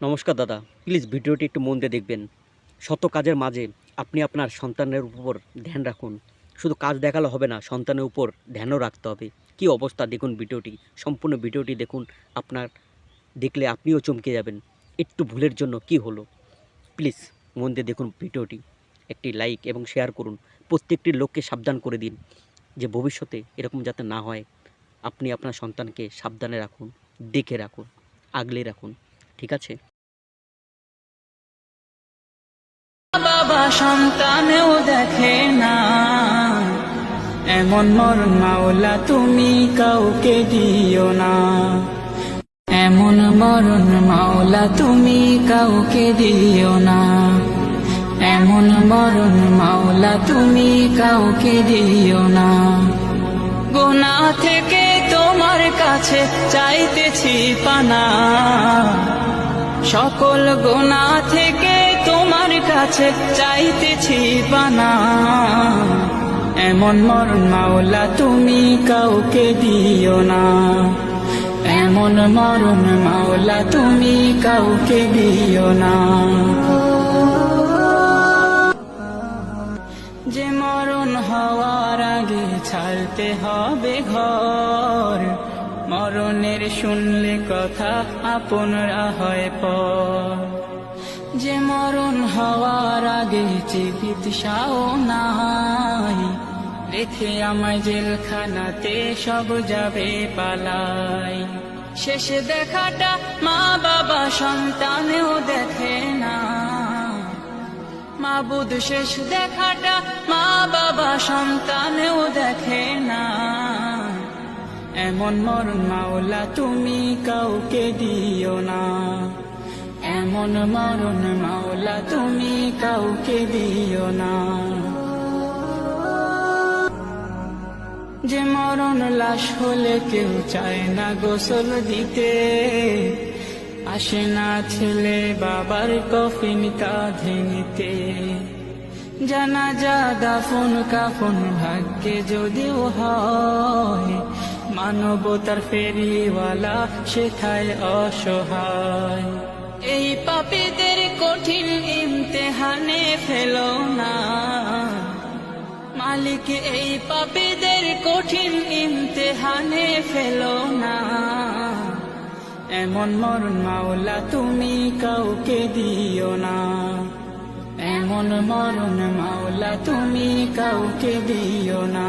নমস্কার দাদা। প্লিজ ভিডিওটি একটু মন দিয়ে দেখবেন। শত কাজের মাঝে আপনি আপনার সন্তানের উপর ধ্যান রাখুন। শুধু কাজ দেখালে হবে না, সন্তানের উপর ধ্যানও রাখতে হবে। কি অবস্থা দেখুন ভিডিওটি। সম্পূর্ণ ভিডিওটি দেখুন, আপনার দেখলে আপনিও চমকে যাবেন। একটু ভুলের জন্য কি হলো? প্লিজ মন দিয়ে দেখুন ভিডিওটি। একটি লাইক এবং শেয়ার করুন। প্রত্যেকটি লোককে সাবধান করে দিন যে ভবিষ্যতে এরকম যাতে না হয়। আপনি আপনার সন্তানকে সাবধানে রাখুন, দেখে রাখুন, আগলে রাখুন। ঠিক আছে? সন্তানেও দেখে না। এমন মরণ মাওলা তুমি কাউকে দিও না। এমন মরণ মাওলা তুমি কাউকে দিও না। এমন মরণ মাওলা তুমি কাউকে দিও না। গোনা থেকে তোমার কাছে চাইতেছি পানা। সকল গোনা থেকে তোমার কাছে চাইতেছি পানা। এমন মরণ মাওলা, তুমি কাউকে দিও না। এমন মরণ মাওলা, তুমি কাউকে দিও না। যে মরণ হওয়ার আগে ছাড়তে হবে ঘর। মরণের শুনলে কথা আপনরা হয় পর। যে মরণ হওয়ার আগে চিকিৎসাও নাই রেখে আমায় জেলখানাতে সব যাবে পালাই। শেষে দেখাটা মা বাবা সন্তানেও দেখে না। মাবুদ শেষ দেখাটা মা বাবা সন্তানেও দেখে না। এমন মরণ মাওলা, তুমি কাউকে দিও না। এমন মরণ মাওলা, তুমি কাউকে দিও না। যে মরণ লাশ হলে কেউ চায় না গোসল দিতে। আসে না ছেলে বাবার কফিন কাঁধে নিতে। জানা যা দাফন, কাফন, ভাগ্যে যদিও হয় মানবতার ফেরিওয়ালা সেথায় অসহায়। এই পাপীদের কঠিন ইমতেহানে ফেলো না। মালিক এই পাপীদের কঠিন ইমতেহানে ফেলো না। এমন মরণ মাওলা তুমি কাউকে দিও না। এমন মরণ মাওলা তুমি কাউকে দিও না।